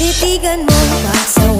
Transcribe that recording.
Titigan mo, pagsawaan sa